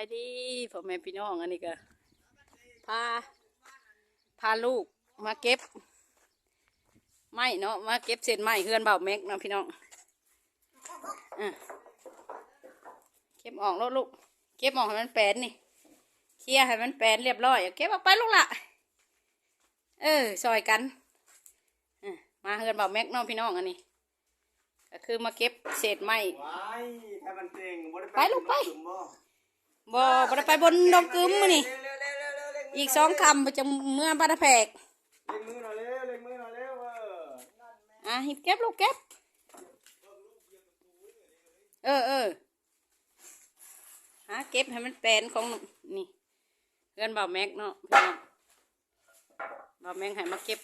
ายดีพ่อแม่พี่น้องอันนี้ก็พาพาลูกมาเก็บไม้เนาะมาเก็บเศษไม้เฮือนเบาแม็กเนาะพี่น้องอะเก็บออกแล้วลูก เก็บออกให้มันแปลนนี่เคลียร์ให้มันแปลนเรียบร้อยเอาเก็บออกไปลูกละเออซอยกันอะมาเฮือนเบาแม็กเนาะพี่น้องอันนี้ก็คือมาเก็บเศษไม้ว้ายถ้ามันเก่งบ่ด้ไปลูกไปถึง บ่บ่บ่ได้ไปบนดอกกึมมื้อนี่เร็วเร็วเร็วเร็วเร็วอีกสองคำจะเมื่อบ้านแพกเล็งมือหน่อยเร็วเล็งมือหน่อยเร็วเอออะหิบเก็บลูกเก็บเออเออหาเก็บให้มันแปลนของนี่เพื่อนบ่าวแม็กเนาะพี่น้องบ่าวแม็กให้มาเก็บ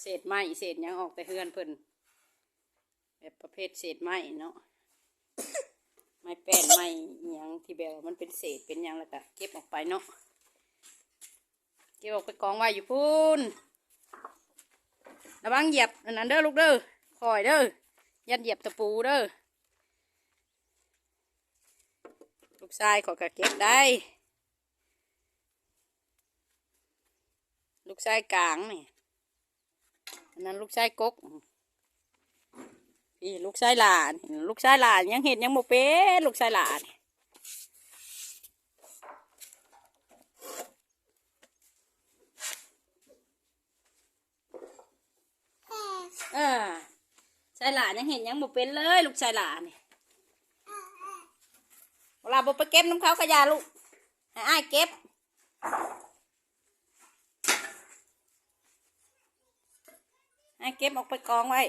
เศษไม้เศษหยังออกแต่เฮือนเพิ่นแบบประเภทเศษไม้เนาะ ไม้แป้นไม้ยังที่แบบมันเป็นเศษเป็นยังแล้วก็เก็บออกไปเนาะเก็บออกไปกองไว้อยู่พูนระวังเหยียบอันนั้นเด้อลูกเด้อคอยเด้อยันเหยียบตะปูเด้อลูกชายขอยก็เก็บได้ ลูกชายกลางนี่อันนั้นลูกชายกก พี่ลูกชายหลาน ลูกชายหลานยังเห็นยังโมเป็นลูกชายหลานเออชายหลานยังเห็นยังโมเป็นเลย ลูกชายหลานนี่เวลาบไปเก็บน้ำเขากระยาลูกให้อ้ายเก็บให้เก็บออกไปกองไว้